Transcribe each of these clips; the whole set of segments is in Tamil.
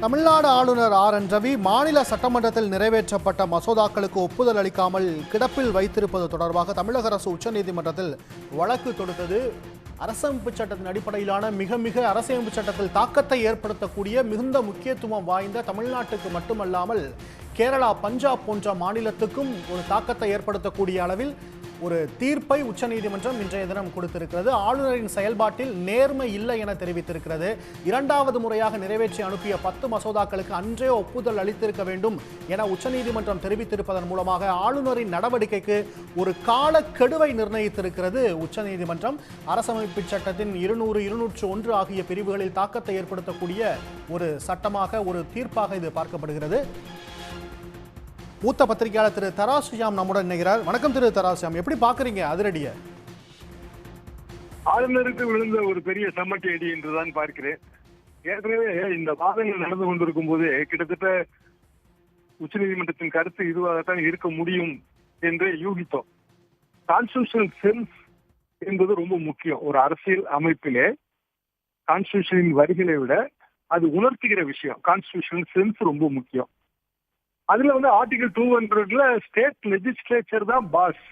தமிழ்நாடு ஆளுநர் ஆர். என். ரவி மாநில சட்டமன்றத்தில் நிறைவேற்றப்பட்ட மசோதாக்களுக்கு ஒப்புதல் அளிக்காமல் கிடப்பில் வைத்திருப்பது தொடர்பாக தமிழக அரசு உச்சநீதிமன்றத்தில் வழக்கு தொடுத்தது. அரசமைப்பு சட்டத்தின் அடிப்படையிலான மிக மிக அரசியமைப்பு சட்டத்தில் தாக்கத்தை ஏற்படுத்தக்கூடிய மிகுந்த முக்கியத்துவம் வாய்ந்த தமிழ்நாட்டுக்கு மட்டுமல்லாமல் கேரளா பஞ்சாப் போன்ற மாநிலத்துக்கும் ஒரு தாக்கத்தை ஏற்படுத்தக்கூடிய அளவில் ஒரு தீர்ப்பை உச்சநீதிமன்றம் இன்றைய தினம் கொடுத்திருக்கிறது. ஆளுநரின் செயல்பாட்டில் நேர்மை இல்லை என தெரிவித்திருக்கிறது. இரண்டாவது முறையாக நிறைவேற்றி அனுப்பிய பத்து மசோதாக்களுக்கு அன்றே ஒப்புதல் அளித்திருக்க வேண்டும் என உச்சநீதிமன்றம் தெரிவித்திருப்பதன் மூலமாக ஆளுநரின் நடவடிக்கைக்கு ஒரு காலக்கெடுவை நிர்ணயித்திருக்கிறது உச்சநீதிமன்றம். அரசமைப்பு சட்டத்தின் இருநூறு இருநூற்று ஒன்று ஆகிய பிரிவுகளில் தாக்கத்தை ஏற்படுத்தக்கூடிய ஒரு சட்டமாக ஒரு தீர்ப்பாக இது பார்க்கப்படுகிறது. மூத்த பத்திரிகையாளர் திரு தராசுயாம் நம்முடன் இணைகிறார். வணக்கம் திரு தராசியாம் எப்படி பாக்குறீங்க அதிரடிய? ஆளுநருக்கு விழுந்த ஒரு பெரிய சமட்டி அடி என்றுதான் பார்க்கிறேன். ஏற்கனவே இந்த வாதங்கள் நடந்து கொண்டிருக்கும் போது கிட்டத்தட்ட உச்சநீதிமன்றத்தின் கருத்து இதுவாகத்தான் இருக்க முடியும் என்று யூகித்தோம். கான்ஸ்டியூஷனல் சென்ஸ் என்பது ரொம்ப முக்கியம். ஒரு அரசியல் அமைப்பிலே கான்ஸ்டியூஷனின் வரிகளை விட அது உணர்த்துகிற விஷயம். கான்ஸ்டியூஷனல் சென்ஸ் ரொம்ப முக்கியம். அதுல வந்து ஆர்டிகல் டூ ஹண்ட்ரட்ல ஸ்டேட் லெஜிஸ்லேச்சர் தான் பாஸ்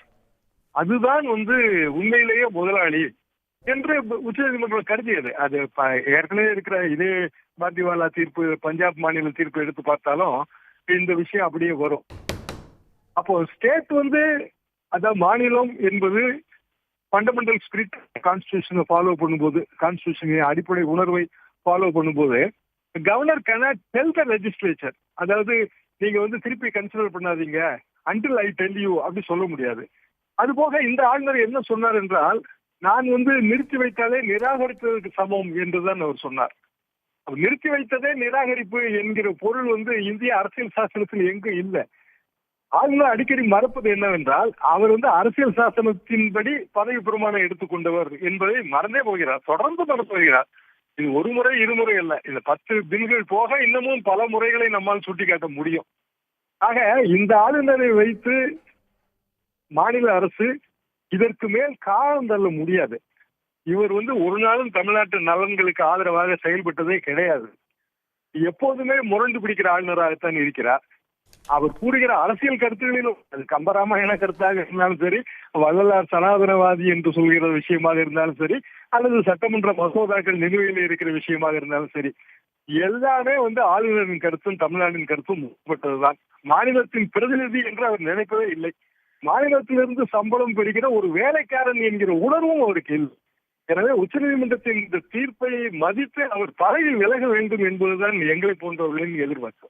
அதுதான் வந்து உண்மையிலேயே முதலாளி என்று உச்சநீதிமன்றம் கருதியது. அது ஏற்கனவே இருக்கிற இதே பாத்திவாலா தீர்ப்பு பஞ்சாப் மாநில தீர்ப்பு எடுத்து பார்த்தாலும் இந்த விஷயம் அப்படியே வரும். அப்போ ஸ்டேட் வந்து அதான் மாநிலம் என்பது ஃபண்டமெண்டல் ஸ்பிரிட் கான்ஸ்டியூஷனை ஃபாலோ பண்ணும்போது கான்ஸ்டியூஷனின் அடிப்படை உணர்வை ஃபாலோ பண்ணும்போது governor cannot tell the legislature அதாவது நீங்க வந்து திருப்பி கன்சிடர் பண்ணாதீங்க. அன்டில் ஐ டெல் யூ அப்படி சொல்ல முடியாது. அது போக இந்த ஆளுநர் என்ன சொன்னார் என்றால் நான் வந்து நிறுத்தி வைத்தாலே நிராகரித்ததற்கு சமம் என்றுதான் அவர் சொன்னார். நிறுத்தி வைத்ததே நிராகரிப்பு என்கிற பொருள் வந்து இந்திய அரசியல் சாசனத்தில் எங்கும் இல்லை. ஆளுநர் அடிக்கடி மறப்பது என்னவென்றால் அவர் வந்து அரசியல் சாசனத்தின்படி பதவி பிரமாணம் எடுத்துக்கொண்டவர் என்பதை மறந்தே போகிறார் தொடர்ந்து மறந்து வருகிறார் இது ஒரு முறை இருமுறை இல்ல இந்த பத்து பில்கள் போக இன்னமும் பல முறைகளை நம்மால் சுட்டிக்காட்ட முடியும். ஆக இந்த ஆளுநரை வைத்து மாநில அரசு இதற்கு மேல் காலம் தள்ள முடியாது. இவர் வந்து ஒரு நாளும் தமிழ்நாட்டு நலன்களுக்கு ஆதரவாக செயல்பட்டதே கிடையாது. எப்போதுமே முரண்டு பிடிக்கிற ஆளுநராகத்தான் இருக்கிறார். அவர் கூறுகிற அரசியல் கருத்துகளிலும் அது கம்பராமாயண கருத்தாக இருந்தாலும் சரி வள்ளலார் சனாதனவாதி என்று சொல்கிற விஷயமாக இருந்தாலும் சரி அல்லது சட்டமன்ற மசோதாக்கள் நிலுவையில் இருக்கிற விஷயமாக இருந்தாலும் சரி எல்லாமே வந்து ஆளுநரின் கருத்தும் தமிழ்நாட்டின் கருத்தும் முற்பட்டதுதான் மாநிலத்தின் பிரதிநிதி என்று அவர் நினைப்பதே இல்லை. மாநிலத்திலிருந்து சம்பளம் பெறுகிற ஒரு வேலைக்காரன் என்கிற உணர்வும் அவருக்கு இல்லை. எனவே உச்சநீதிமன்றத்தின் இந்த தீர்ப்பை மதித்து அவர் பதவி விலக வேண்டும் என்பதுதான் எங்களை போன்றவர்களின் எதிர்பார்ப்பு.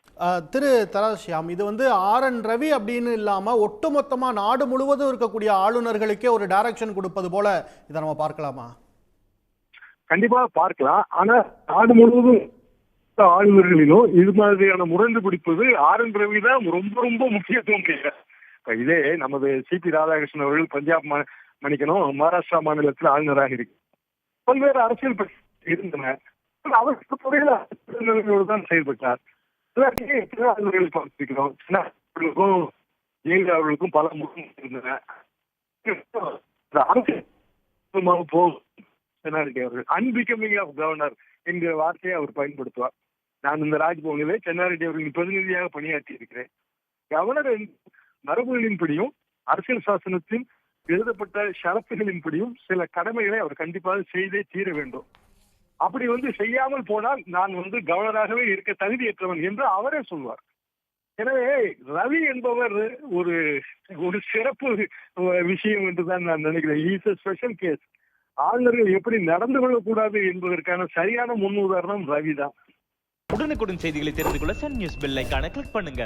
திரு தராசியாம் இது வந்து ஆர் என் ரவி அப்படின்னு இல்லாம ஒட்டுமொத்தமா நாடு முழுவதும் இருக்கக்கூடிய ஆளுநர்களுக்கே ஒரு டைரக்ஷன் கொடுப்பது போல இதை நம்ம பார்க்கலாமா? கண்டிப்பா பார்க்கலாம். ஆனா நாடு முழுவதும் ஆளுநர்களிலும் இது மாதிரியான முரண்டு பிடிப்பது ஆர் என் ரவி தான் ரொம்ப ரொம்ப முக்கியத்துவம் இதே நமது சி பி ராதாகிருஷ்ணன் அவர்கள் பஞ்சாப் மன்னிக்கணும் மகாராஷ்டிரா மாநிலத்தில் ஆளுநராக இருக்கு பல்வேறு அரசியல் இருந்தன. அவருக்கு அவர் துறையில் தான் செயல்பட்டார். இல்லாட்டி பார்த்திருக்கிறோம். சின்ன அவர்களுக்கும் பல முகம் இருந்தன. அரசியல் போகும் அவர்கள் அன்பிகமிங் ஆஃப் கவர்னர் என்கிற வார்த்தையை அவர் பயன்படுத்துவார். நான் இந்த ராஜ்பவனிலே சென்னாரெட்டி அவர்களின் பிரதிநிதியாக பணியாற்றி இருக்கிறேன் கவர்னர் மரபுகளின்படியும் அரசியல் சாசனத்தின் எழுதப்பட்ட ஷரத்துகளின்படியும் சில கடமைகளை அவர் கண்டிப்பாக செய்தே தீர வேண்டும். அப்படி வந்து செய்யாமல் போனால் நான் வந்து கவர்னராகவே இருக்க தகுதியற்றவன் என்று அவரே சொல்வார். எனவே ரவி என்பவர் ஒரு ஒரு சிறப்பு விஷயம் என்றுதான் நான் நினைக்கிறேன். இஸ் ஸ்பெஷல் கேஸ் ஆளுநர்கள் எப்படி நடந்து கொள்ளக்கூடாது என்பதற்கான சரியான முன் உதாரணம் ரவி தான் உடனுக்குடன் செய்திகளை தெரிந்து கொள்ள சன் நியூஸ் பெல் கிளிக் பண்ணுங்க.